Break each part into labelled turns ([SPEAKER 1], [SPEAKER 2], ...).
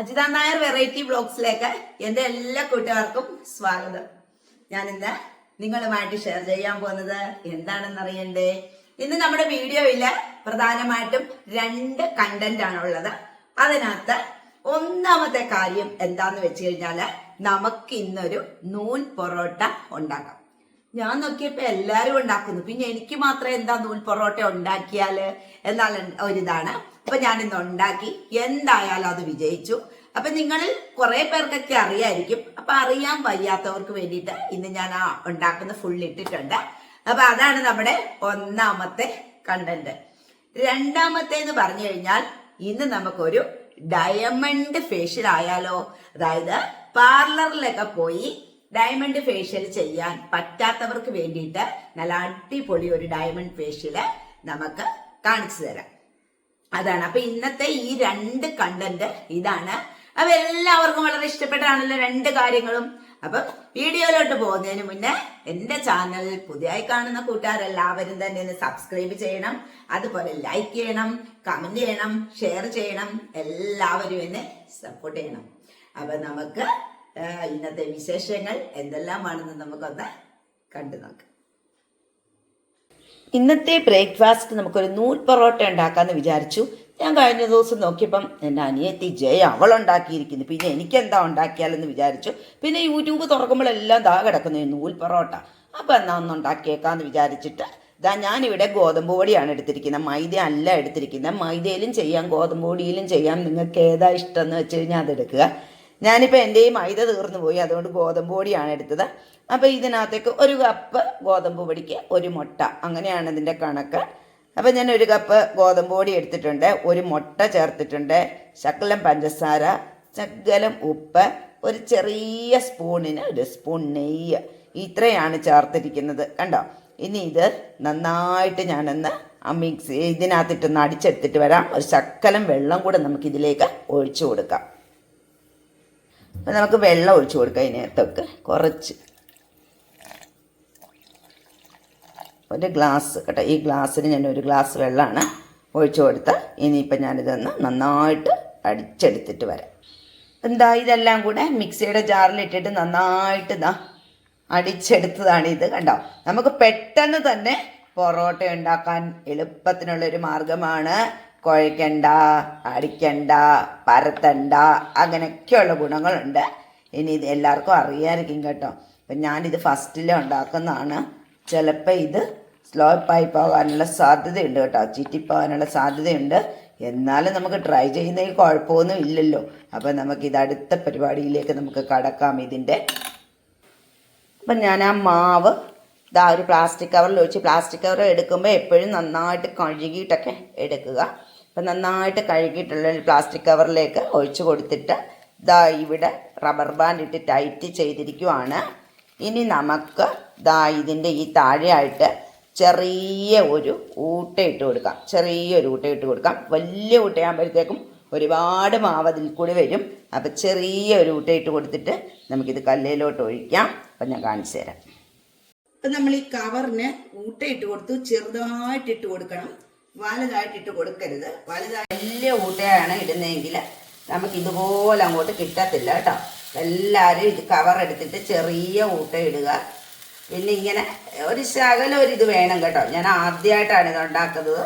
[SPEAKER 1] Ajitha Nair variety ബ്ലോഗ്സിലേക്ക് എന്റെ എല്ലാ കൂട്ടുകാർക്കും സ്വാഗതം. ഞാൻ ഇന്ന് നിങ്ങളുമായിട്ട് ഷെയർ ചെയ്യാൻ പോകുന്നത് എന്താണെന്ന് അറിയണ്ടേ ഇന്ന് നമ്മുടെ വീഡിയോയിൽ പ്രധാനമായിട്ടും രണ്ട് കണ്ടന്റ് ആണുള്ളത്. അതിനകത്ത് ഒന്നാമത്തെ കാര്യം എന്താന്ന് വെച്ച് കഴിഞ്ഞാൽ നമുക്ക് ഇന്നൊരു നൂൽ പൊറോട്ട ഉണ്ടാക്കാം. ഞാൻ നോക്കിയപ്പോ എല്ലാരും ഉണ്ടാക്കുന്നു. പിന്നെ എനിക്ക് മാത്രമേ എന്താ നൂൽ പൊറോട്ട ഉണ്ടാക്കിയാൽ എന്നാൽ ഒരിതാണ് അപ്പൊ ഞാൻ ഇന്ന് ഉണ്ടാക്കി. എന്തായാലും അത് വിജയിച്ചു. അപ്പൊ നിങ്ങളിൽ കുറെ പേർക്കൊക്കെ അറിയായിരിക്കും. അപ്പൊ അറിയാൻ വയ്യാത്തവർക്ക് വേണ്ടിയിട്ട് ഇന്ന് ഞാൻ ആ ഉണ്ടാക്കുന്ന ഫുൾ ഇട്ടിട്ടുണ്ട്. അപ്പൊ അതാണ് നമ്മുടെ ഒന്നാമത്തെ കണ്ടന്റ് രണ്ടാമത്തെ എന്ന് പറഞ്ഞു കഴിഞ്ഞാൽ ഇന്ന് നമുക്കൊരു ഡയമണ്ട് ഫേഷ്യൽ ആയാലോ? അതായത് പാർലറിലൊക്കെ പോയി ഡയമണ്ട് ഫേഷ്യൽ ചെയ്യാൻ പറ്റാത്തവർക്ക് വേണ്ടിയിട്ട് നല്ല അടിപൊളി ഒരു ഡയമണ്ട് ഫേഷ്യൽ നമുക്ക് കാണിച്ചു തരാം. അതാണ്. അപ്പൊ ഇന്നത്തെ ഈ രണ്ട് കണ്ടന്റ് ഇതാണ്. അപ്പൊ എല്ലാവർക്കും വളരെ ഇഷ്ടപ്പെട്ടാണല്ലോ രണ്ട് കാര്യങ്ങളും. അപ്പൊ വീഡിയോയിലോട്ട് പോകുന്നതിന് മുന്നേ എന്റെ ചാനൽ പുതിയതായി കാണുന്ന കൂട്ടുകാരെല്ലാവരും തന്നെ ഒന്ന് സബ്സ്ക്രൈബ് ചെയ്യണം. അതുപോലെ ലൈക്ക് ചെയ്യണം കമന്റ് ചെയ്യണം ഷെയർ ചെയ്യണം. എല്ലാവരും എന്നെ സപ്പോർട്ട് ചെയ്യണം. അപ്പൊ നമുക്ക് ഇന്നത്തെ വിശേഷങ്ങൾ എന്തെല്ലാമാണെന്ന് നമുക്കൊന്ന് കണ്ടു നോക്കാം ഇന്നത്തെ ബ്രേക്ക്ഫാസ്റ്റ് നമുക്കൊരു നൂൽ പൊറോട്ട ഉണ്ടാക്കാമെന്ന് വിചാരിച്ചു. ഞാൻ കഴിഞ്ഞ ദിവസം നോക്കിയപ്പം എന്റെ അനിയത്തി ജയ അവൾ ഉണ്ടാക്കിയിരിക്കുന്നു. പിന്നെ എനിക്ക് എനിക്കെന്താ ഉണ്ടാക്കിയാലെന്ന് വിചാരിച്ചു. പിന്നെ യൂട്യൂബ് തുറക്കുമ്പോഴെല്ലാം ദാ കിടക്കുന്നു നൂൽ പൊറോട്ട. അപ്പം എന്നാ ഒന്ന് ഉണ്ടാക്കിയേക്കാന്ന് വിചാരിച്ചിട്ട് ഇതാ ഞാനിവിടെ ഗോതമ്പ് പൊടിയാണ് എടുത്തിരിക്കുന്നത്. മൈദ അല്ല എടുത്തിരിക്കുന്നത്. മൈദയിലും ചെയ്യാം ഗോതമ്പ് പൊടിയിലും ചെയ്യാം. നിങ്ങൾക്ക് ഏതാ ഇഷ്ടം എന്ന് വെച്ച് കഴിഞ്ഞാൽ അതെടുക്കുക ഞാനിപ്പോൾ എന്റെയും മൈദ തീർന്നു പോയി അതുകൊണ്ട് ഗോതമ്പ് പൊടിയാണ് എടുത്തത്. അപ്പോൾ ഇതിനകത്തേക്ക് ഒരു കപ്പ് ഗോതമ്പ് പൊടിക്ക് ഒരു മുട്ട. അങ്ങനെയാണ് ഇതിന്റെ കണക്ക്. അപ്പോൾ ഞാൻ ഒരു കപ്പ് ഗോതമ്പ് പൊടി എടുത്തിട്ടുണ്ട് ഒരു മുട്ട ചേർത്തിട്ടുണ്ട് ശകലം പഞ്ചസാര ശകലം ഉപ്പ് ഒരു ചെറിയ സ്പൂണിന് ഒരു സ്പൂൺ നെയ്യ്. ഇത്രയാണ് ചേർത്തിരിക്കുന്നത്. കണ്ടോ? ഇനി ഇത് നന്നായിട്ട് ഞാനൊന്ന് ആ മിക്സ് ഇതിനകത്തിട്ടൊന്ന് അടിച്ചെടുത്തിട്ട് വരാം. ഒരു ശക്കലം വെള്ളം കൂടെ നമുക്കിതിലേക്ക് ഒഴിച്ചു കൊടുക്കാം. അപ്പം നമുക്ക് വെള്ളം ഒഴിച്ചു കൊടുക്കുക ഇതിനകത്തൊക്കെ കുറച്ച്. ഒരു ഗ്ലാസ് കേട്ടോ. ഈ ഗ്ലാസ്സിന് ഞാൻ ഒരു ഗ്ലാസ് വെള്ളമാണ് ഒഴിച്ചു കൊടുത്താൽ ഇനിയിപ്പം ഞാനിതൊന്ന് നന്നായിട്ട് അടിച്ചെടുത്തിട്ട് വരാം. എന്താ ഇതെല്ലാം കൂടെ മിക്സിയുടെ ജാറിലിട്ടിട്ട് നന്നായിട്ട് ഇതാ അടിച്ചെടുത്തതാണ് ഇത് കണ്ടോ? നമുക്ക് പെട്ടെന്ന് തന്നെ പൊറോട്ട ഉണ്ടാക്കാൻ എളുപ്പത്തിനുള്ളൊരു മാർഗമാണ്. കുഴയ്ക്കണ്ട അടിക്കണ്ട പരത്തണ്ട അങ്ങനെയൊക്കെയുള്ള ഗുണങ്ങളുണ്ട്. ഇനി ഇത് എല്ലാവർക്കും അറിയാമായിരിക്കും കേട്ടോ. അപ്പം ഞാനിത് ഫസ്റ്റിൽ ഉണ്ടാക്കുന്നതാണ്. ചിലപ്പോൾ ഇത് സ്ലോപ്പായി പോകാനുള്ള സാധ്യതയുണ്ട് കേട്ടോ. ചീറ്റിപ്പോകാനുള്ള സാധ്യതയുണ്ട്. എന്നാലും നമുക്ക് ട്രൈ ചെയ്യുന്നതിൽ കുഴപ്പമൊന്നും ഇല്ലല്ലോ. അപ്പം നമുക്കിത് അടുത്ത പരിപാടിയിലേക്ക് നമുക്ക് കടക്കാം ഇതിന്റെ അപ്പം ഞാൻ ആ മാവ് ഇതാ ഒരു പ്ലാസ്റ്റിക് കവറിൽ ഒഴിച്ച് പ്ലാസ്റ്റിക് കവർ എടുക്കുമ്പോൾ എപ്പോഴും നന്നായിട്ട് കഴുകിയിട്ടൊക്കെ എടുക്കുക. അപ്പം നന്നായിട്ട് കഴുകിയിട്ടുള്ള ഒരു പ്ലാസ്റ്റിക് കവറിലേക്ക് ഒഴിച്ചു കൊടുത്തിട്ട് ദാ ഇവിടെ റബ്ബർ ബാൻഡ് ഇട്ട് ടൈറ്റ് ചെയ്തിരിക്കുവാണ്. ഇനി നമുക്ക് ദാ ഇതിന്റെ ഈ താഴെയായിട്ട് ചെറിയ ഒരു ഊട്ട ഇട്ട് കൊടുക്കാം. ചെറിയൊരു ഊട്ട ഇട്ട് കൊടുക്കാം. വലിയ ഊട്ടയാകുമ്പോഴത്തേക്കും ഒരുപാട് മാവ് അതിൽ കൂടി വരും. അപ്പം ചെറിയ ഒരു ഊട്ട ഇട്ട് കൊടുത്തിട്ട് നമുക്കിത് കല്ലിലോട്ട് ഒഴിക്കാം. അപ്പം ഞാൻ കാണിച്ചു തരാം അപ്പം നമ്മൾ ഈ കവറിന് ഊട്ട ഇട്ട് കൊടുത്തു. ചെറുതായിട്ട് ഇട്ട് കൊടുക്കണം. വലുതായിട്ട് ഇട്ട് കൊടുക്കരുത്. വലുതായി വലിയ ഊട്ടയാണ് ഇടുന്നതെങ്കിൽ നമുക്ക് ഇതുപോലെ അങ്ങോട്ട് കിട്ടത്തില്ല കേട്ടോ. എല്ലാവരും ഇത് കവർ എടുത്തിട്ട് ചെറിയ ഊട്ട ഇടുക. പിന്നെ ഇങ്ങനെ ഒരു ശകലം ഒരു ഇത് വേണം കേട്ടോ. ഞാൻ ആദ്യമായിട്ടാണ് ഇത് ഉണ്ടാക്കുന്നത്.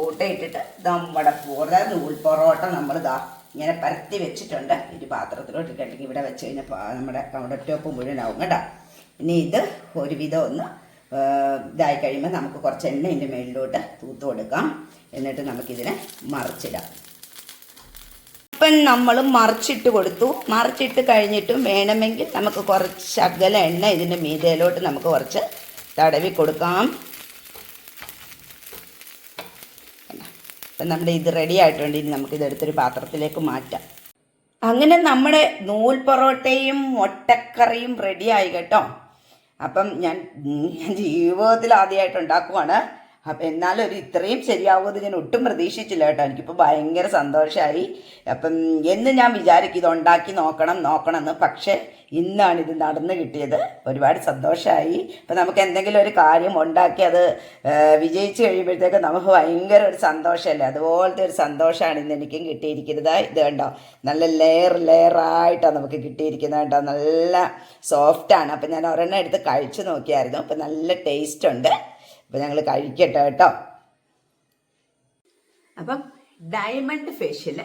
[SPEAKER 1] ഊട്ട ഇട്ടിട്ട് നമ്മുടെ പൂർണ നൂൽ പൊറോട്ട നമ്മൾ ഇതാ ഇങ്ങനെ പരത്തി വെച്ചിട്ടുണ്ട്. ഒരു പാത്രത്തിലോട്ട് ഇട്ടിട്ടുണ്ടെങ്കിൽ ഇവിടെ വെച്ച് കഴിഞ്ഞാൽ നമ്മുടെ കൗണ്ടർ ടോപ്പ് മുഴുവനാവും കേട്ടോ. ഇനി ഇത് ഒരുവിധം ഒന്ന് ഇതായി കഴിയുമ്പോൾ നമുക്ക് കുറച്ച് എണ്ണ ഇതിന്റെ മേളിലോട്ട് തൂത്ത് കൊടുക്കാം. എന്നിട്ട് നമുക്കിതിനെ മറിച്ചിടാം. ഇപ്പം നമ്മൾ മറിച്ചിട്ട് കൊടുത്തു. മറിച്ചിട്ട് കഴിഞ്ഞിട്ടും വേണമെങ്കിൽ നമുക്ക് കുറച്ച് ശകല എണ്ണ ഇതിന്റെ മീതയിലോട്ട് നമുക്ക് കുറച്ച് തടവി കൊടുക്കാം. അപ്പം നമ്മുടെ ഇത് റെഡി ആയിട്ടുണ്ട്. ഇനി നമുക്കിത് എടുത്തൊരു പാത്രത്തിലേക്ക് മാറ്റാം. അങ്ങനെ നമ്മുടെ നൂൽ പൊറോട്ടയും മുട്ടക്കറിയും റെഡിയായി കേട്ടോ. അപ്പം ഞാൻ ഞാൻ ജീവിതത്തിൽ ആദ്യമായിട്ട് ഉണ്ടാക്കുവാണ്. അപ്പം എന്നാലും ഒരു ഇത്രയും ശരിയാവുമെന്ന് ഞാൻ ഒട്ടും പ്രതീക്ഷിച്ചില്ല കേട്ടോ. എനിക്കിപ്പോൾ ഭയങ്കര സന്തോഷമായി അപ്പം എന്ന് ഞാൻ വിചാരിക്കും ഇത് ഉണ്ടാക്കി നോക്കണം നോക്കണം എന്ന് പക്ഷേ ഇന്നാണ് ഇത് നടന്നു കിട്ടിയത്. ഒരുപാട് സന്തോഷമായി ഇപ്പം നമുക്ക് എന്തെങ്കിലും ഒരു കാര്യം ഉണ്ടാക്കി അത് വിജയിച്ച് കഴിയുമ്പോഴത്തേക്ക് നമുക്ക് ഭയങ്കര ഒരു സന്തോഷമല്ലേ? അതുപോലത്തെ ഒരു സന്തോഷമാണ് ഇന്ന് എനിക്കും കിട്ടിയിരിക്കുന്നത്. ഇത് കണ്ടോ? നല്ല ലെയർ ലെയറായിട്ടാണ് നമുക്ക് കിട്ടിയിരിക്കുന്നത് കേട്ടോ. നല്ല സോഫ്റ്റാണ് അപ്പം ഞാൻ ഒരെണ്ണം എടുത്ത് കഴിച്ചു നോക്കിയായിരുന്നു. അപ്പം നല്ല ടേസ്റ്റ് ഉണ്ട്. അപ്പം ഞങ്ങൾ കഴിക്കട്ടെ കേട്ടോ. അപ്പം ഡയമണ്ട് ഫേഷ്യൽ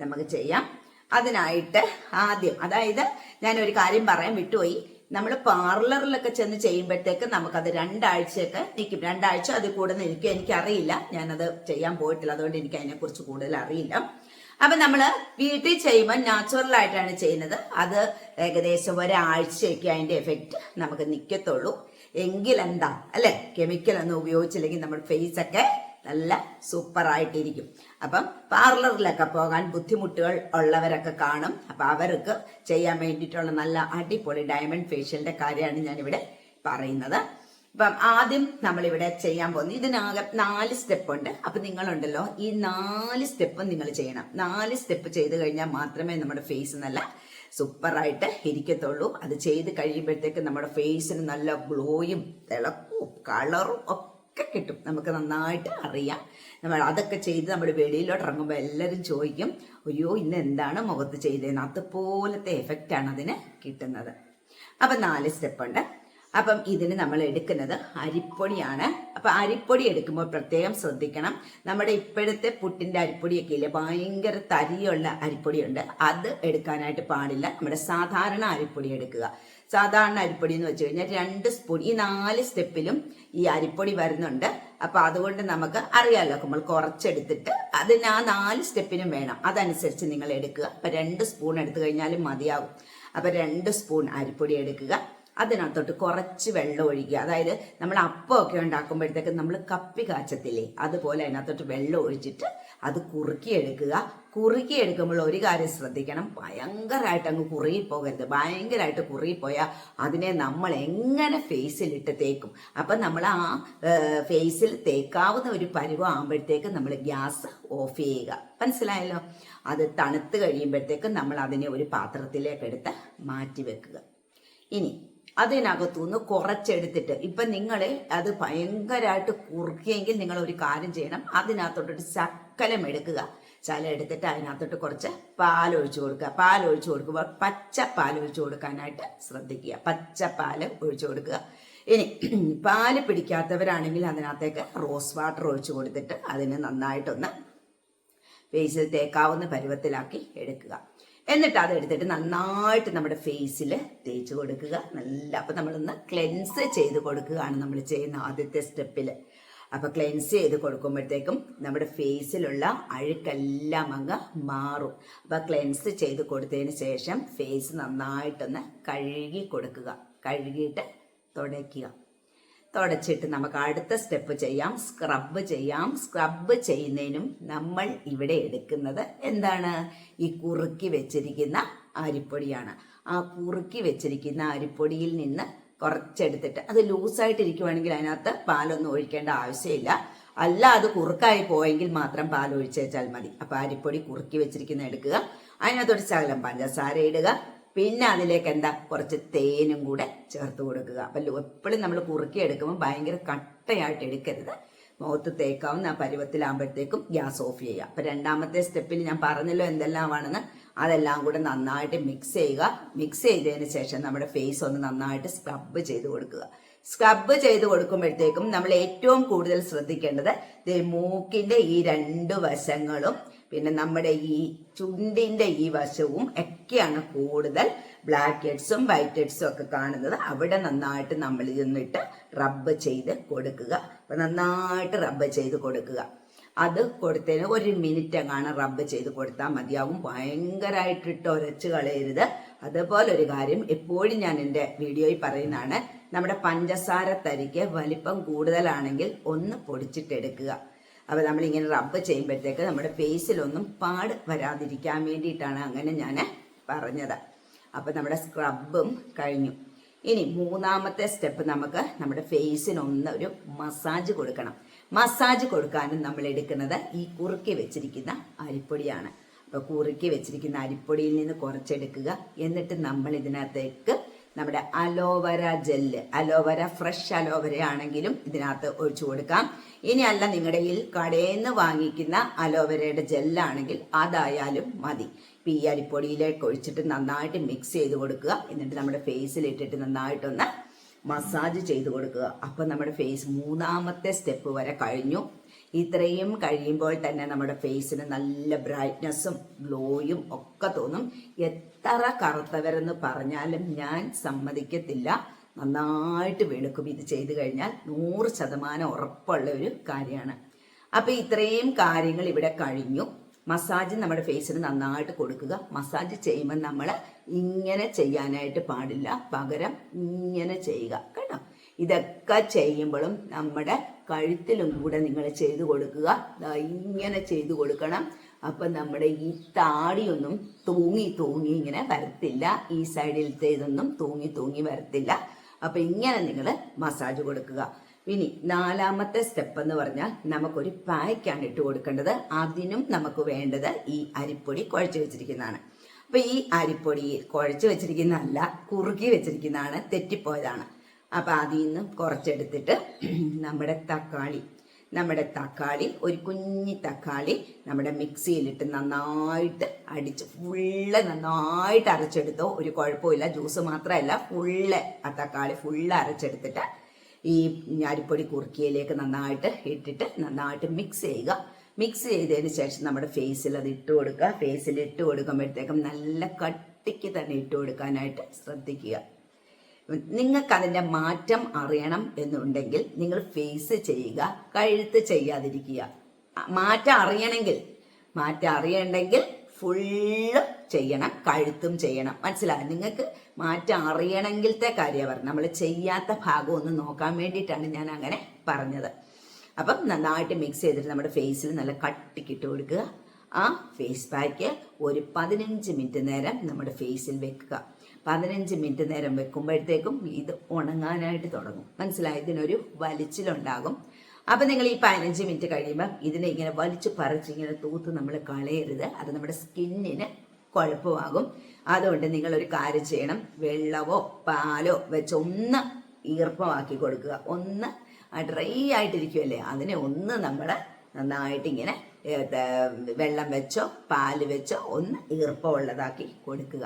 [SPEAKER 1] നമുക്ക് ചെയ്യാം. അതിനായിട്ട് ആദ്യം അതായത് ഞാൻ ഒരു കാര്യം പറയാൻ വിട്ടുപോയി. നമ്മൾ പാർലറിലൊക്കെ ചെന്ന് ചെയ്യുമ്പോഴത്തേക്ക് നമുക്കത് രണ്ടാഴ്ചയൊക്കെ നിൽക്കും. രണ്ടാഴ്ച അത് കൂടുതൽ നിൽക്കും. എനിക്കറിയില്ല. ഞാനത് ചെയ്യാൻ പോയിട്ടില്ല. അതുകൊണ്ട് എനിക്ക് അതിനെക്കുറിച്ച് കൂടുതൽ അറിയില്ല. അപ്പൊ നമ്മൾ വീട്ടിൽ ചെയ്യുമ്പോൾ നാച്ചുറൽ ആയിട്ടാണ് ചെയ്യുന്നത്. അത് ഏകദേശം ഒരാഴ്ചയൊക്കെ അതിന്റെ എഫക്റ്റ് നമുക്ക് നിൽക്കത്തുള്ളൂ. എങ്കിൽ എന്താ അല്ലെ? കെമിക്കൽ ഒന്നും ഉപയോഗിച്ചില്ലെങ്കിൽ നമ്മുടെ ഫേസ് ഒക്കെ നല്ല സൂപ്പർ ആയിട്ടിരിക്കും. അപ്പം പാർലറിലൊക്കെ പോകാൻ ബുദ്ധിമുട്ടുകൾ ഉള്ളവരൊക്കെ കാണും. അപ്പൊ അവർക്ക് ചെയ്യാൻ വേണ്ടിയിട്ടുള്ള നല്ല അടിപൊളി ഡയമണ്ട് ഫേഷ്യലിന്റെ കാര്യമാണ് ഞാനിവിടെ പറയുന്നത്. അപ്പം ആദ്യം നമ്മളിവിടെ ചെയ്യാൻ പോകുന്നത് ഇതിനകം നാല് സ്റ്റെപ്പ് ഉണ്ട്. അപ്പൊ നിങ്ങളുണ്ടല്ലോ ഈ നാല് സ്റ്റെപ്പും നിങ്ങൾ ചെയ്യണം. നാല് സ്റ്റെപ്പ് ചെയ്ത് കഴിഞ്ഞാൽ മാത്രമേ നമ്മുടെ ഫേസ് നല്ല സൂപ്പറായിട്ട് ഇരിക്കത്തുള്ളൂ. അത് ചെയ്ത് കഴിയുമ്പോഴത്തേക്ക് നമ്മുടെ ഫേസിന് നല്ല ഗ്ലോയും തിളക്കവും കളറും ഒക്കെ കിട്ടും. നമുക്ക് നന്നായിട്ട് അറിയാം. നമ്മൾ അതൊക്കെ ചെയ്ത് നമ്മൾ വെളിയിലോട്ട് ഇറങ്ങുമ്പോൾ എല്ലാവരും ചോദിക്കും അയ്യോ ഇന്ന് എന്താണ് മുഖത്ത് ചെയ്തതെന്ന്? അതുപോലത്തെ എഫക്റ്റാണ് അതിന് കിട്ടുന്നത്. അപ്പം നാല് സ്റ്റെപ്പ് ഉണ്ട്. അപ്പം ഇതിന് നമ്മൾ എടുക്കുന്നത് അരിപ്പൊടിയാണ്. അപ്പം അരിപ്പൊടി എടുക്കുമ്പോൾ പ്രത്യേകം ശ്രദ്ധിക്കണം. നമ്മുടെ ഇപ്പോഴത്തെ പുട്ടിന്റെ അരിപ്പൊടിയൊക്കെ ഇല്ലേ? ഭയങ്കര തരിയുള്ള അരിപ്പൊടിയുണ്ട്. അത് എടുക്കാനായിട്ട് പാടില്ല. നമ്മുടെ സാധാരണ അരിപ്പൊടി എടുക്കുക. സാധാരണ അരിപ്പൊടി എന്ന് വെച്ച് കഴിഞ്ഞാൽ രണ്ട് സ്പൂൺ ഈ നാല് സ്റ്റെപ്പിലും ഈ അരിപ്പൊടി വരുന്നുണ്ട്. അപ്പൊ അതുകൊണ്ട് നമുക്ക് അറിയാമല്ലോ നമ്മൾ കുറച്ചെടുത്തിട്ട് അതിന് ആ നാല് സ്റ്റെപ്പിനും വേണം. അതനുസരിച്ച് നിങ്ങൾ എടുക്കുക. അപ്പൊ രണ്ട് സ്പൂൺ എടുത്തു കഴിഞ്ഞാലും മതിയാകും അപ്പൊ രണ്ട് സ്പൂൺ അരിപ്പൊടി എടുക്കുക. അതിനകത്തോട്ട് കുറച്ച് വെള്ളം ഒഴിക്കുക. അതായത് നമ്മൾ അപ്പമൊക്കെ ഉണ്ടാക്കുമ്പോഴത്തേക്ക് നമ്മൾ കപ്പി കാച്ചത്തില്ലേ അതുപോലെ അതിനകത്തോട്ട് വെള്ളം ഒഴിച്ചിട്ട് അത് കുറുക്കിയെടുക്കുക. കുറുക്കിയെടുക്കുമ്പോൾ ഒരു കാര്യം ശ്രദ്ധിക്കണം ഭയങ്കരമായിട്ട് അങ്ങ് കുറുകിപ്പോകരുത്. ഭയങ്കരമായിട്ട് കുറുകിപ്പോയാൽ അതിനെ നമ്മൾ എങ്ങനെ ഫേസിലിട്ട് തേക്കും? അപ്പം നമ്മൾ ആ ഫേസിൽ തേക്കാവുന്ന ഒരു പരുവം ആകുമ്പോഴത്തേക്ക് നമ്മൾ ഗ്യാസ് ഓഫ് ചെയ്യുക. മനസ്സിലായല്ലോ? അത് തണുത്ത് കഴിയുമ്പോഴത്തേക്കും നമ്മൾ അതിനെ ഒരു പാത്രത്തിലേക്ക് എടുത്ത് മാറ്റി വെക്കുക. ഇനി അതിനകത്തുനിന്ന് കുറച്ചെടുത്തിട്ട് ഇപ്പൊ നിങ്ങൾ അത് ഭയങ്കരമായിട്ട് കുറുക്കിയെങ്കിൽ നിങ്ങൾ ഒരു കാര്യം ചെയ്യണം. അതിനകത്തോട്ടൊരു ശക്കലം എടുക്കുക. ചില എടുത്തിട്ട് അതിനകത്തോട്ട് കുറച്ച് പാൽ ഒഴിച്ചു കൊടുക്കുക. പാൽ ഒഴിച്ചു കൊടുക്കുമ്പോൾ പച്ച പാൽ ഒഴിച്ചു കൊടുക്കാനായിട്ട് ശ്രദ്ധിക്കുക. പച്ച പാൽ ഒഴിച്ചു കൊടുക്കുക. ഇനി പാൽ പിടിക്കാത്തവരാണെങ്കിൽ അതിനകത്തേക്ക് റോസ് വാട്ടർ ഒഴിച്ചു കൊടുത്തിട്ട് അതിന് നന്നായിട്ടൊന്ന് ഫേസിൽ തേക്കാവുന്ന പരുവത്തിലാക്കി എടുക്കുക. എന്നിട്ട് അത് എടുത്തിട്ട് നന്നായിട്ട് നമ്മുടെ ഫേസിൽ തേച്ച് കൊടുക്കുക. നല്ല അപ്പം നമ്മളൊന്ന് ക്ലെൻസ് ചെയ്ത് കൊടുക്കുകയാണ് നമ്മൾ ചെയ്യുന്ന ആദ്യത്തെ സ്റ്റെപ്പിൽ അപ്പം ക്ലെൻസ് ചെയ്ത് കൊടുക്കുമ്പോഴത്തേക്കും നമ്മുടെ ഫേസിലുള്ള അഴുക്കെല്ലാം അങ്ങ് മാറും. അപ്പം ക്ലെൻസ് ചെയ്ത് കൊടുത്തതിന് ശേഷം ഫേസ് നന്നായിട്ടൊന്ന് കഴുകി കൊടുക്കുക. കഴുകിയിട്ട് തുടയ്ക്കുക. തുടച്ചിട്ട് നമുക്ക് അടുത്ത സ്റ്റെപ്പ് ചെയ്യാം. സ്ക്രബ് ചെയ്യാം. സ്ക്രബ് ചെയ്യുന്നതിനും നമ്മൾ ഇവിടെ എടുക്കുന്നത് എന്താണ്? ഈ കുറുക്കി വെച്ചിരിക്കുന്ന അരിപ്പൊടിയാണ്. ആ കുറുക്കി വെച്ചിരിക്കുന്ന അരിപ്പൊടിയിൽ നിന്ന് കുറച്ചെടുത്തിട്ട് അത് ലൂസായിട്ടിരിക്കുവാണെങ്കിൽ അതിനകത്ത് പാലൊന്നും ഒഴിക്കേണ്ട ആവശ്യമില്ല. അല്ല അത് കുറുക്കായി പോയെങ്കിൽ മാത്രം പാൽ ഒഴിച്ചേച്ചാൽ മതി. അപ്പോൾ അരിപ്പൊടി കുറുക്കി വെച്ചിരിക്കുന്ന എടുക്കുക. അതിനകത്തൊരു ശകലം പഞ്ചസാര ഇടുക. പിന്നെ അതിലേക്ക് എന്താ? കുറച്ച് തേനും കൂടെ ചേർത്ത് കൊടുക്കുക. അപ്പം എപ്പോഴും നമ്മൾ കുറുക്കി എടുക്കുമ്പോൾ ഭയങ്കര കട്ടയായിട്ട് എടുക്കരുത്. മുഖത്ത് തേക്കാവുന്ന ആ പരുവത്തിലാകുമ്പോഴത്തേക്കും ഗ്യാസ് ഓഫ് ചെയ്യുക. അപ്പം രണ്ടാമത്തെ സ്റ്റെപ്പിൽ ഞാൻ പറഞ്ഞല്ലോ എന്തെല്ലാമാണെന്ന്. അതെല്ലാം കൂടെ നന്നായിട്ട് മിക്സ് ചെയ്യുക. മിക്സ് ചെയ്തതിന് ശേഷം നമ്മുടെ ഫേസ് ഒന്ന് നന്നായിട്ട് സ്ക്രബ് ചെയ്ത് കൊടുക്കുക. സ്ക്രബ് ചെയ്ത് കൊടുക്കുമ്പോഴത്തേക്കും നമ്മൾ ഏറ്റവും കൂടുതൽ ശ്രദ്ധിക്കേണ്ടത് മൂക്കിന്റെ ഈ രണ്ട് വശങ്ങളും പിന്നെ നമ്മുടെ ഈ ചുണ്ടിന്റെ ഈ വശവും ഒക്കെയാണ് കൂടുതൽ ബ്ലാക്ക് ഹെഡ്സും വൈറ്റ് ഹെഡ്സും ഒക്കെ കാണുന്നത്. അവിടെ നന്നായിട്ട് നമ്മൾ ഇതൊന്നിട്ട് റബ്ബ് ചെയ്ത് കൊടുക്കുക. അപ്പൊ നന്നായിട്ട് റബ്ബ് ചെയ്ത് കൊടുക്കുക. അത് കൊടുത്തതിന് ഒരു മിനിറ്റ് എങ്ങാണ് റബ്ബ് ചെയ്ത് കൊടുത്താൽ മതിയാവും. ഭയങ്കരമായിട്ടിട്ട് ഒരച്ച് കളയരുത്. അതുപോലെ ഒരു കാര്യം എപ്പോഴും ഞാൻ എന്റെ വീഡിയോയിൽ പറയുന്നതാണ്. നമ്മുടെ പഞ്ചസാര തരിക്ക് വലിപ്പം കൂടുതലാണെങ്കിൽ ഒന്ന് പൊടിച്ചിട്ടെടുക്കുക. അപ്പോൾ നമ്മളിങ്ങനെ റബ്ബ് ചെയ്യുമ്പോഴത്തേക്ക് നമ്മുടെ ഫേസിലൊന്നും പാട് വരാതിരിക്കാൻ വേണ്ടിയിട്ടാണ് അങ്ങനെ ഞാൻ പറഞ്ഞത്. അപ്പോൾ നമ്മുടെ സ്ക്രബും കഴിഞ്ഞു. ഇനി മൂന്നാമത്തെ സ്റ്റെപ്പ് നമുക്ക് നമ്മുടെ ഫേസിനൊന്ന് ഒരു മസാജ് കൊടുക്കണം. മസാജ് കൊടുക്കാനും നമ്മൾ എടുക്കുന്നത് ഈ കുറുക്കി വെച്ചിരിക്കുന്ന അരിപ്പൊടിയാണ്. അപ്പോൾ കുറുക്കി വെച്ചിരിക്കുന്ന അരിപ്പൊടിയിൽ നിന്ന് കുറച്ചെടുക്കുക. എന്നിട്ട് നമ്മൾ ഇതിനകത്തേക്ക് നമ്മുടെ aloe vera gel aloe vera fresh aloe vera ആണെങ്കിലും ഇതിനകത്ത് ഒഴിച്ചു കൊടുക്കാം. ഇനി അല്ല നിങ്ങളുടെ ഈ കടയിൽ നിന്ന് വാങ്ങിക്കുന്ന അലോവേരയുടെ ജെല്ലാണെങ്കിൽ അതായാലും മതി. ഈ അരിപ്പൊടിയിലേക്ക് ഒഴിച്ചിട്ട് നന്നായിട്ട് മിക്സ് ചെയ്ത് കൊടുക്കുക. എന്നിട്ട് നമ്മുടെ ഫേസിൽ ഇട്ടിട്ട് നന്നായിട്ടൊന്ന് മസാജ് ചെയ്ത് കൊടുക്കുക. അപ്പം നമ്മുടെ ഫേസ് മൂന്നാമത്തെ സ്റ്റെപ്പ് വരെ കഴിഞ്ഞു. ഇത്രയും കഴിയുമ്പോൾ തന്നെ നമ്മുടെ ഫേസിന് നല്ല ബ്രൈറ്റ്നസ്സും ഗ്ലോയും ഒക്കെ തോന്നും. എത്ര കറുത്തവരെന്ന് പറഞ്ഞാലും ഞാൻ സമ്മതിക്കത്തില്ല. നന്നായിട്ട് വെളുക്കും. ഇത് ചെയ്തു കഴിഞ്ഞാൽ നൂറ് ശതമാനം ഉറപ്പുള്ള ഒരു കാര്യമാണ്. അപ്പോൾ ഇത്രയും കാര്യങ്ങൾ ഇവിടെ കഴിഞ്ഞു. മസാജ് നമ്മുടെ ഫേസിന് നന്നായിട്ട് കൊടുക്കുക. മസാജ് ചെയ്യുമ്പോൾ നമ്മൾ ഇങ്ങനെ ചെയ്യാനായിട്ട് പാടില്ല. പകരം ഇങ്ങനെ ചെയ്യുക കേട്ടോ? ഇതൊക്കെ ചെയ്യുമ്പോഴും നമ്മുടെ കഴുത്തിലും കൂടെ നിങ്ങൾ ചെയ്തു കൊടുക്കുക. ഇങ്ങനെ ചെയ്തു കൊടുക്കണം. അപ്പം നമ്മുടെ ഈ താടിയൊന്നും തൂങ്ങി തൂങ്ങി ഇങ്ങനെ വരത്തില്ല. ഈ സൈഡിലത്തെ ഇതൊന്നും തൂങ്ങി തൂങ്ങി വരത്തില്ല. അപ്പം ഇങ്ങനെ നിങ്ങൾ മസാജ് കൊടുക്കുക. ഇനി നാലാമത്തെ സ്റ്റെപ്പ് എന്ന് പറഞ്ഞാൽ നമുക്കൊരു പായ്ക്കാണ് ഇട്ട് കൊടുക്കേണ്ടത്. അതിനും നമുക്ക് വേണ്ടത് ഈ അരിപ്പൊടി കുഴച്ച് വെച്ചിരിക്കുന്നതാണ്. അപ്പൊ ഈ അരിപ്പൊടി കുഴച്ച് വെച്ചിരിക്കുന്നതല്ല കുറുക്കി വെച്ചിരിക്കുന്നതാണ് തെറ്റിപ്പോയതാണ്. അപ്പൊ അതിൽ നിന്നും കുറച്ചെടുത്തിട്ട് നമ്മുടെ തക്കാളി നമ്മുടെ തക്കാളി ഒരു കുഞ്ഞി തക്കാളി നമ്മുടെ മിക്സിയിലിട്ട് നന്നായിട്ട് അടിച്ച് ഫുള്ള് നന്നായിട്ട് അരച്ചെടുത്തോ. ഒരു കുഴപ്പമില്ല ജ്യൂസ് മാത്രമല്ല ഫുള്ള് ആ തക്കാളി ഫുള്ള് അരച്ചെടുത്തിട്ട് ഈ അരിപ്പൊടി കുറുക്കിയിലേക്ക് നന്നായിട്ട് ഇട്ടിട്ട് നന്നായിട്ട് മിക്സ് ചെയ്യുക. മിക്സ് ചെയ്തതിന് ശേഷം നമ്മുടെ ഫേസിൽ അത് ഇട്ട് കൊടുക്കുക. ഫേസിൽ ഇട്ട് കൊടുക്കുമ്പോഴത്തേക്കും നല്ല കട്ടിക്ക് തന്നെ ഇട്ട് കൊടുക്കാനായിട്ട് ശ്രദ്ധിക്കുക. നിങ്ങൾക്ക് അതിന്റെ മാറ്റം അറിയണം എന്നുണ്ടെങ്കിൽ നിങ്ങൾ ഫേസ് ചെയ്യുക കഴുത്ത് ചെയ്യാതിരിക്കുക. മാറ്റം അറിയണമെങ്കിൽ മാറ്റം അറിയണ്ടെങ്കിൽ ഫുള്ള് ചെയ്യണം കഴുത്തും ചെയ്യണം. മനസ്സിലായോ? നിങ്ങൾക്ക് മാറ്റം അറിയണമെങ്കിലത്തെ കാര്യമാണ് നമ്മൾ ചെയ്യാത്ത ഭാഗം ഒന്ന് നോക്കാൻ വേണ്ടിയിട്ടാണ് ഞാൻ അങ്ങനെ പറഞ്ഞത്. അപ്പം നന്നായിട്ട് മിക്സ് ചെയ്തിട്ട് നമ്മുടെ ഫേസിൽ നല്ല കട്ടിക്കിട്ട് കൊടുക്കുക. ആ ഫേസ് പാക്ക് ഒരു പതിനഞ്ച് മിനിറ്റ് നേരം നമ്മുടെ ഫേസിൽ വെക്കുക. പതിനഞ്ച് മിനിറ്റ് നേരം വെക്കുമ്പോഴത്തേക്കും ഇത് ഉണങ്ങാനായിട്ട് തുടങ്ങും. മനസ്സിലായി? ഇതിനൊരു വലിച്ചിലുണ്ടാകും. അപ്പം നിങ്ങൾ ഈ പതിനഞ്ച് മിനിറ്റ് കഴിയുമ്പോൾ ഇതിനെ ഇങ്ങനെ വലിച്ചു പറിച്ച് ഇങ്ങനെ തൂത്ത് നമ്മൾ കളയരുത്. അത് നമ്മുടെ സ്കിന്നിന് കുഴപ്പമാകും. അതുകൊണ്ട് നിങ്ങൾ ഒരു കാര്യം ചെയ്യണം. വെള്ളമോ പാലോ വെച്ച് ഒന്ന് ഈർപ്പമാക്കി കൊടുക്കുക. ഒന്ന് ഡ്രൈ ആയിട്ടിരിക്കുമല്ലേ അതിനെ ഒന്ന് നമ്മൾ നന്നായിട്ട് ഇങ്ങനെ വെള്ളം വെച്ചോ പാൽ വെച്ചോ ഒന്ന് ഈർപ്പമുള്ളതാക്കി കൊടുക്കുക.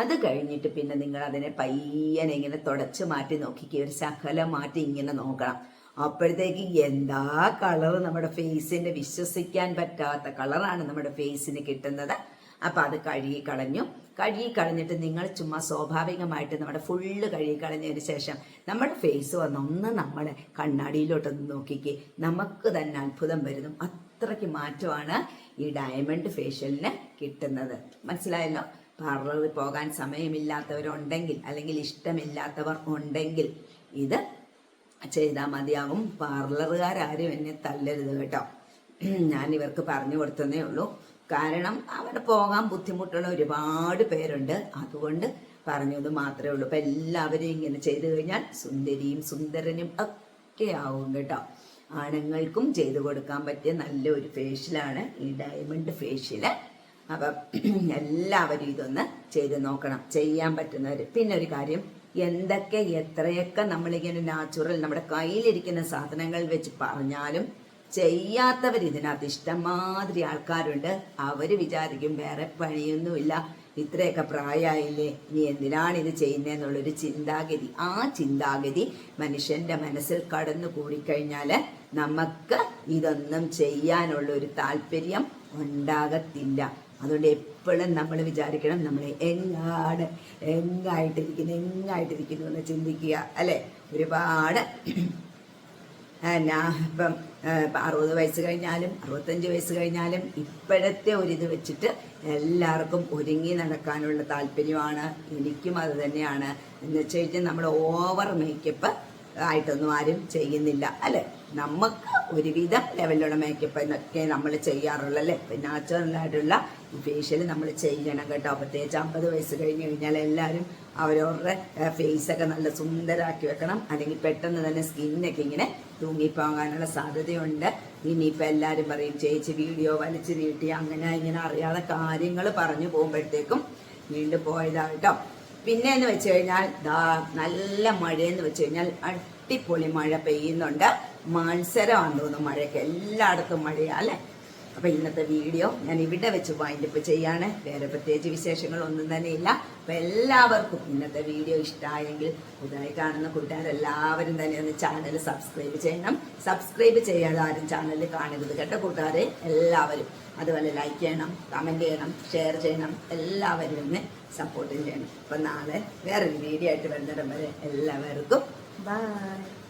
[SPEAKER 1] അത് കഴിഞ്ഞിട്ട് പിന്നെ നിങ്ങൾ അതിനെ പയ്യനെ ഇങ്ങനെ തുടച്ച് മാറ്റി നോക്കിക്കുക ഒരു ശകലം മാറ്റി ഇങ്ങനെ നോക്കണം. അപ്പോഴത്തേക്ക് എന്താ കളർ നമ്മുടെ ഫേസിന്റെ വിശ്വസിക്കാൻ പറ്റാത്ത കളറാണ് നമ്മുടെ ഫേസിന് കിട്ടുന്നത്. അപ്പം അത് കഴുകി കളഞ്ഞു. കഴുകി കളഞ്ഞിട്ട് നിങ്ങൾ ചുമ്മാ സ്വാഭാവികമായിട്ട് നമ്മുടെ ഫുള്ള് കഴുകി കളഞ്ഞതിന് ശേഷം നമ്മുടെ ഫേസ് വന്ന് ഒന്ന് നമ്മൾ കണ്ണാടിയിലോട്ടൊന്ന് നോക്കിക്കേ. നമുക്ക് തന്നെ അത്ഭുതം വരുന്നു. അത്രയ്ക്ക് മാറ്റമാണ് ഈ ഡയമണ്ട് ഫേഷ്യലിന് കിട്ടുന്നത്. മനസ്സിലായല്ലോ? പാർലറിൽ പോകാൻ സമയമില്ലാത്തവരുണ്ടെങ്കിൽ അല്ലെങ്കിൽ ഇഷ്ടമില്ലാത്തവർ ഉണ്ടെങ്കിൽ ഇത് ചെയ്താൽ മതിയാകും പാർലറുകാരും എന്നെ തല്ലരുത് കേട്ടോ. ഞാൻ ഇവർക്ക് പറഞ്ഞു കൊടുത്തതേ ഉള്ളൂ. കാരണം അവിടെ പോകാൻ ബുദ്ധിമുട്ടുള്ള ഒരുപാട് പേരുണ്ട്. അതുകൊണ്ട് പറഞ്ഞത് മാത്രമേ ഉള്ളൂ. അപ്പം എല്ലാവരും ഇങ്ങനെ ചെയ്തു കഴിഞ്ഞാൽ സുന്ദരിയും സുന്ദരനും ഒക്കെ ആവും കേട്ടോ. ആണുങ്ങൾക്കും ചെയ്തു കൊടുക്കാൻ പറ്റിയ നല്ലൊരു ഫേഷ്യലാണ് ഈ ഡയമണ്ട് ഫേഷ്യൽ അപ്പം എല്ലാവരും ഇതൊന്ന് ചെയ്ത് നോക്കണം. ചെയ്യാൻ പറ്റുന്നവർ. പിന്നെ ഒരു കാര്യം എന്തൊക്കെ എത്രയൊക്കെ നമ്മളിങ്ങനെ നാച്ചുറൽ നമ്മുടെ കയ്യിലിരിക്കുന്ന സാധനങ്ങൾ വെച്ച് പറഞ്ഞാലും ചെയ്യാത്തവർ ഇതിനകത്ത് ഇഷ്ടംമാതിരി ആൾക്കാരുണ്ട്. അവർ വിചാരിക്കും വേറെ പണിയൊന്നുമില്ല. ഇത്രയൊക്കെ പ്രായമായില്ലേ നീ എന്തിനാണ് ഇത് ചെയ്യുന്നതെന്നുള്ളൊരു ചിന്താഗതി. ആ ചിന്താഗതി മനുഷ്യന്റെ മനസ്സിൽ കടന്നു കൂടിക്കഴിഞ്ഞാൽ നമുക്ക് ഇതൊന്നും ചെയ്യാനുള്ള ഒരു താല്പര്യം ഉണ്ടാകത്തില്ല. അതുകൊണ്ട് എപ്പോഴും നമ്മൾ വിചാരിക്കണം നമ്മൾ എങ്ങാണ് എങ്ങായിട്ടിരിക്കുന്നു എങ്ങായിട്ടിരിക്കുന്നു എന്ന് ചിന്തിക്കുക അല്ലേ? ഒരുപാട്. എന്നാ ഇപ്പം അറുപത് വയസ്സ് കഴിഞ്ഞാലും അറുപത്തഞ്ച് വയസ്സ് കഴിഞ്ഞാലും ഇപ്പോഴത്തെ ഒരിത് വെച്ചിട്ട് എല്ലാവർക്കും ഒരുങ്ങി നടക്കാനുള്ള താല്പര്യമാണ്. എനിക്കും അത് തന്നെയാണ്. എന്ന് വെച്ച് കഴിഞ്ഞാൽ നമ്മൾ ഓവർ മേക്കപ്പ് ആയിട്ടൊന്നും ആരും ചെയ്യുന്നില്ല അല്ലേ? നമുക്ക് ഒരുവിധം ലെവലിലുള്ള മേക്കപ്പ് എന്നൊക്കെ നമ്മൾ ചെയ്യാറുള്ളൂ അല്ലേ? ഇപ്പം നാച്ചുറലായിട്ടുള്ള ഫേഷ്യൽ നമ്മൾ ചെയ്യണം കേട്ടോ. പ്രത്യേകിച്ച് അമ്പത് വയസ്സ് കഴിഞ്ഞ് കഴിഞ്ഞാൽ എല്ലാവരും അവരവരുടെ ഫേസൊക്കെ നല്ല സുന്ദരമാക്കി വെക്കണം. അല്ലെങ്കിൽ പെട്ടെന്ന് തന്നെ സ്കിന്നൊക്കെ ഇങ്ങനെ തൂങ്ങിപ്പോകാനുള്ള സാധ്യതയുണ്ട്. ഇനിയിപ്പോൾ എല്ലാവരും പറയും ചേച്ചി വീഡിയോ വലിച്ചു നീട്ടി അങ്ങനെ ഇങ്ങനെ അറിയാതെ കാര്യങ്ങൾ പറഞ്ഞു പോകുമ്പോഴത്തേക്കും വീണ്ടും പോയതാണ് കേട്ടോ പിന്നെ എന്ന് വെച്ച് കഴിഞ്ഞാൽ ദാ നല്ല മഴയെന്ന് വെച്ച് കഴിഞ്ഞാൽ അടിപൊളി മഴ പെയ്യുന്നുണ്ട്. മത്സരമാണ് തോന്നുന്നു മഴയ്ക്ക്. എല്ലായിടത്തും മഴയാ അല്ലേ? അപ്പൊ ഇന്നത്തെ വീഡിയോ ഞാൻ ഇവിടെ വെച്ച് വൈൻഡപ്പ് ചെയ്യാണ്. വേറെ പ്രത്യേകിച്ച് വിശേഷങ്ങളൊന്നും തന്നെ ഇല്ല. അപ്പൊ എല്ലാവർക്കും ഇന്നത്തെ വീഡിയോ ഇഷ്ടമായെങ്കിൽ പുതുതായി കാണുന്ന കൂട്ടുകാരെല്ലാവരും തന്നെ ഒന്ന് ചാനൽ സബ്സ്ക്രൈബ് ചെയ്യണം. സബ്സ്ക്രൈബ് ചെയ്യാതെ ആരും ചാനൽ കാണരുത് കേട്ട കൂട്ടുകാരെ. എല്ലാവരും അതുപോലെ ലൈക്ക് ചെയ്യണം കമന്റ് ചെയ്യണം ഷെയർ ചെയ്യണം. എല്ലാവരും ഒന്ന് സപ്പോർട്ടും ചെയ്യണം. അപ്പൊ നാളെ വേറൊരു വീഡിയോ ആയിട്ട് വരുന്നിടം വരെ എല്ലാവർക്കും ബൈ